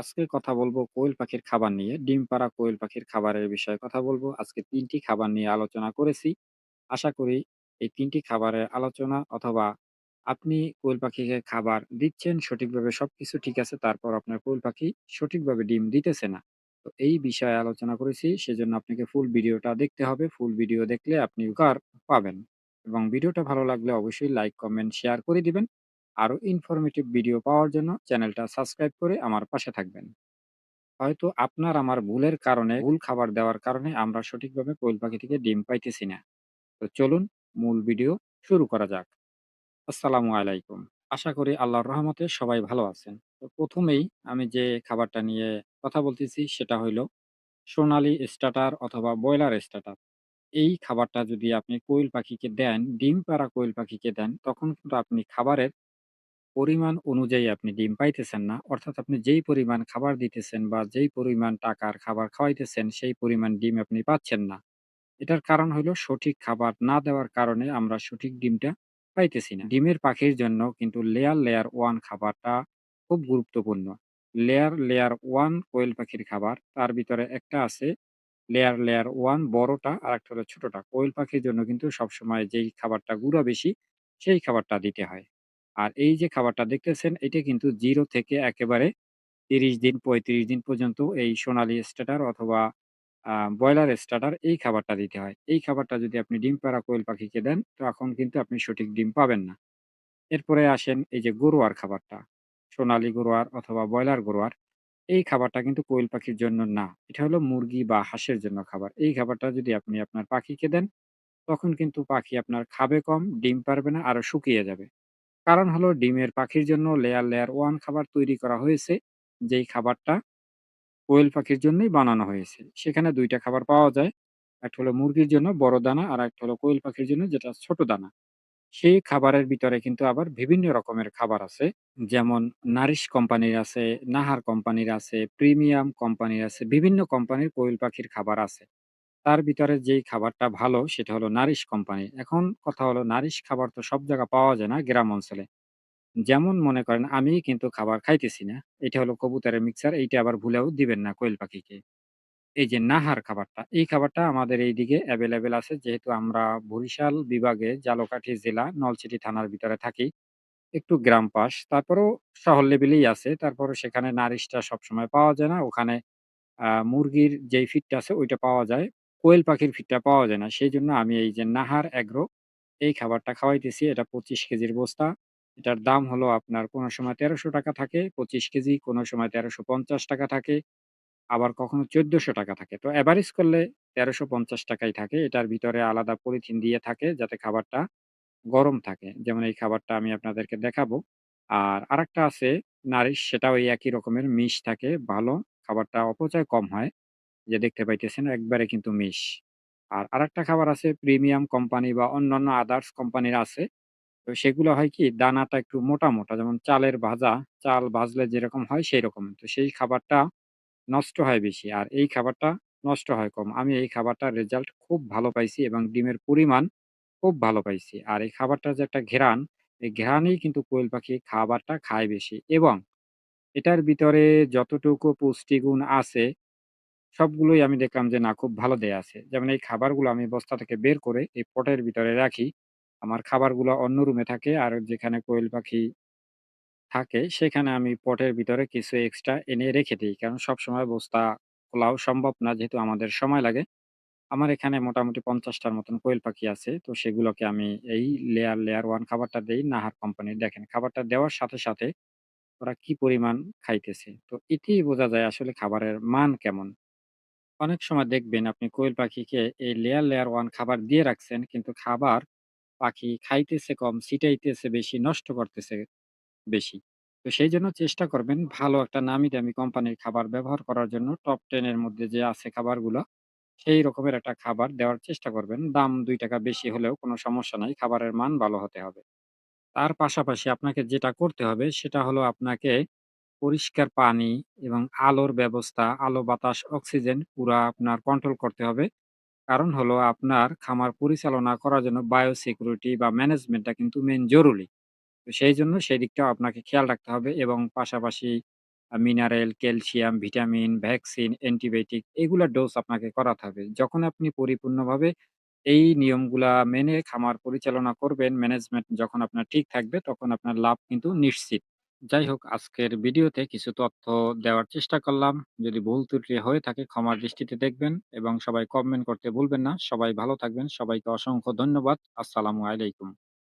আজকে কথা বলব কোয়েল পাখির খাবার নিয়ে। ডিম পাড়া কোয়েল পাখির খাবারের বিষয়ে কথা বলব। আজকে ৩ টি খাবার নিয়ে আলোচনা করেছি। আশা করি এই ৩ টি খাবারের আলোচনা অথবা আপনি কোয়েল পাখিকে খাবার দিচ্ছেন সঠিকভাবে সবকিছু ঠিক আছে। তারপর আপনার কোয়েল পাখি সঠিকভাবে ডিম দিতেছে না। তো এই বিষয়ে আলোচনা করেছি। সেজন্য আপনাকে ফুল ভিডিওটা দেখতে হবে। ফুল ভিডিও দেখলে আপনি উপকার পাবেন। এবং ভিডিওটা ভালো লাগলে অবশ্যই লাইক, কমেন্ট, শেয়ার করে দিবেন। আরও ইনফরমেটিভ ভিডিও পাওয়ার জন্য চ্যানেলটা সাবস্ক্রাইব করে আমার পাশে থাকবেন। হয়তো আপনার আমার ভুলের কারণে, ভুল খাবার দেওয়ার কারণে আমরা সঠিকভাবে কোয়েল পাখি থেকে ডিম পাইতেছি না। তো চলুন মূল ভিডিও শুরু করা যাক। আসসালামু আলাইকুম। আশা করি আল্লাহর রহমতে সবাই ভালো আছেন। তো প্রথমেই আমি যে খাবারটা নিয়ে কথা বলতেছি সেটা হইল সোনালী স্টার্টার অথবা ব্রয়লার স্টার্টার। এই খাবারটা যদি আপনি কোয়েল পাখিকে দেন, ডিম পাড়া কোয়েল পাখিকে দেন, তখন কিন্তু আপনি খাবারের পরিমাণ অনুযায়ী আপনি ডিম পাইতেছেন না। অর্থাৎ আপনি যেই পরিমাণ খাবার দিতেছেন বা যেই পরিমাণ টাকার খাবার খাওয়াইতেছেন, সেই পরিমাণ ডিম আপনি পাচ্ছেন না। এটার কারণ হইল সঠিক খাবার না দেওয়ার কারণে আমরা সঠিক ডিমটা পাইতেছি না। ডিমের পাখির জন্য কিন্তু লেয়ার, লেয়ার 1 খাবারটা খুব গুরুত্বপূর্ণ। লেয়ার, লেয়ার 1 কোয়েল পাখির খাবার, তার ভিতরে একটা আছে লেয়ার, লেয়ার 1 বড়টা আরেকটা হলো ছোটটা। কোয়েল পাখির জন্য কিন্তু সবসময় যেই খাবারটা গুঁড়া বেশি, সেই খাবারটা দিতে হয়। আর এই যে খাবারটা দেখতেছেন এটা কিন্তু 0 থেকে একেবারে ৩০ দিন ৩৫ দিন পর্যন্ত এই সোনালী স্টার্টার অথবা ব্রয়লার স্টার্টার এই খাবারটা দিতে হয়। এই খাবারটা যদি আপনি ডিম পাড়া কোয়েল পাখিকে দেন, তখন কিন্তু আপনি সঠিক ডিম পাবেন না। এরপরে আসেন এই যে গরুয়ার খাবারটা। সোনালী গরুয়ার অথবা ব্রয়লার গরুয়ার। এই খাবারটা কিন্তু কোয়েল পাখির জন্য না। এটা হলো মুরগি বা হাঁসের জন্য খাবার। এই খাবারটা যদি আপনি আপনার পাখিকে দেন, তখন কিন্তু পাখি আপনার খাবে কম, ডিম পারবে না, আরও শুকিয়ে যাবে। কারণ হলো ডিমের পাখির জন্য লেয়ার, লেয়ার ওয়ান খাবার তৈরি করা হয়েছে, যেই খাবারটা কোয়েল পাখির জন্যই বানানো হয়েছে। সেখানে দুইটা খাবার পাওয়া যায়। একটা হলো মুরগির জন্য বড় দানা, আর একটা হলো কোয়েল পাখির জন্য যেটা ছোট দানা। সেই খাবারের ভিতরে কিন্তু আবার বিভিন্ন রকমের খাবার আছে। যেমন নারিশ কোম্পানির আছে, নাহার কোম্পানির আছে, প্রিমিয়াম কোম্পানির আছে, বিভিন্ন কোম্পানির কোয়েল পাখির খাবার আছে। তার ভিতরে যেই খাবারটা ভালো সেটা হলো নারিশ কোম্পানি। এখন কথা হলো নারিশ খাবার তো সব জায়গা পাওয়া যায় না গ্রাম অঞ্চলে। যেমন মনে করেন আমি কিন্তু খাবার খাইতেছি না। এটা হলো কবুতরের মিক্সার এইটা আবার ভুলেও দিবেন না কোয়েল পাখিকে। এই যে নাহার খাবারটা, এই খাবারটা আমাদের এইদিকে এভেইলেবল আছে যেহেতু আমরা বরিশাল বিভাগে ঝালকাঠি জেলা নলছিটি থানার ভিতরে থাকি। একটু গ্রাম পাশ। তারপরেও শহর লেভেলেই আছে। তারপরও সেখানে নারিশটা সবসময় পাওয়া যায় না। ওখানে আ মুরগির যেই ফিডটা আছে ওইটা পাওয়া যায়। কোয়েল পাখির ফিডটা পাওয়া যায় না। সেই জন্য আমি এই যে নাহার এগ্রো এই খাবারটা খাওয়াইতেছি। এটা ২৫ কেজির বস্তা। এটার দাম হলো আপনার কোনো সময় ৳১৩০০ থাকে ২৫ কেজি, কোনো সময় ৳১৩৫০ থাকে, আবার কখনো ৳১৪০০ থাকে। তো এভারেজ করলে তেরোশো পঞ্চাশ টাকাই থাকে। এটার ভিতরে আলাদা পলিথিন দিয়ে থাকে যাতে খাবারটা গরম থাকে। যেমন এই খাবারটা আমি আপনাদেরকে দেখাবো। আর আরেকটা আছে নারিশ সেটাও এই একই রকমের মিশ থাকে ভালো। খাবারটা অপচয় কম হয়। যে দেখতে পাইতেছেন একবারে কিন্তু মিশ। আর আরেকটা খাবার আছে প্রিমিয়াম কোম্পানি বা অন্যান্য আদার্স কোম্পানির আছে। তো সেগুলো হয় কি দানাটা একটু মোটা, মোটা যেমন চালের ভাজা, চাল ভাজলে যেরকম হয় সেইরকম। তো সেই খাবারটা নষ্ট হয় বেশি। আর এই খাবারটা নষ্ট হয় কম। আমি এই খাবারটার রেজাল্ট খুব ভালো পাইছি এবং ডিমের পরিমাণ খুব ভালো পাইছি। আর এই খাবারটার যে একটা ঘেরান এই ঘ্রাণেই কিন্তু কোয়েল পাখি খাবারটা খায় বেশি এবং এটার ভিতরে যতটুকু পুষ্টিগুণ আছে সবগুলোই আমি দেখলাম যে না খুব ভালো দেয়া আছে। যেমন এই খাবারগুলো আমি বস্তা থেকে বের করে এই পটের ভিতরে রাখি। আমার খাবারগুলো অন্য রুমে থাকে আর যেখানে কোয়েল পাখি থাকে সেখানে আমি পটের ভিতরে কিছু এক্সট্রা এনে রেখে দেই। কারণ সবসময় বস্তা খোলাও সম্ভব না যেহেতু আমাদের সময় লাগে। আমার এখানে মোটামুটি ৫০ টার মতন কোয়েল পাখি আছে। তো সেগুলোকে আমি এই লেয়ার, লেয়ার ওয়ান খাবারটা দেই নাহার কোম্পানির। দেখেন খাবারটা দেওয়ার সাথে, সাথে ওরা কি পরিমাণ খাইতেছে। তো এতেই বোঝা যায় আসলে খাবারের মান কেমন। অনেক সময় দেখবেন আপনি কোয়েল পাখিকে এই লেয়ার, লেয়ার ওয়ান খাবার দিয়ে রাখছেন কিন্তু খাবার পাখি খাইতেছে কম, ছিটাইতেছে বেশি, নষ্ট করতেছে বেশি। তো সেই জন্য চেষ্টা করবেন ভালো একটা নামি দামি কোম্পানির খাবার ব্যবহার করার জন্য টপ টেনের মধ্যে যে আছে খাবারগুলো, সেই রকমের একটা খাবার দেওয়ার চেষ্টা করবেন। দাম দুই টাকা বেশি হলেও কোনো সমস্যা নাই। খাবারের মান ভালো হতে হবে। তার পাশাপাশি আপনাকে যেটা করতে হবে সেটা হলো আপনাকে পরিষ্কার পানি এবং আলোর ব্যবস্থা, আলো, বাতাস, অক্সিজেন পুরা আপনার কন্ট্রোল করতে হবে। কারণ হলো আপনার খামার পরিচালনা করার জন্য বায়ো সিকিউরিটি বা ম্যানেজমেন্টটা কিন্তু মেইন জরুরি। তো সেই সেইজন্য সেদিকটাও আপনাকে খেয়াল রাখতে হবে এবং পাশাপাশি mineral, calcium, vitamin, vaccine, antibiotic এগুলার ডোজ আপনাকে করাতে হবে। যখন আপনি পরিপূর্ণভাবে এই নিয়মগুলা মেনে খামার পরিচালনা করবেন, ম্যানেজমেন্ট যখন আপনার ঠিক থাকবে তখন আপনার লাভ কিন্তু নিশ্চিত। যাই হোক, আজকের ভিডিওতে কিছু তথ্য দেওয়ার চেষ্টা করলাম। যদি ভুল ত্রুটি হয়ে থাকে, ক্ষমার দৃষ্টিতে দেখবেন এবং সবাই কমেন্ট করতে ভুলবেন না। সবাই ভালো থাকবেন। সবাইকে অসংখ্য ধন্যবাদ। আসসালামু আলাইকুম।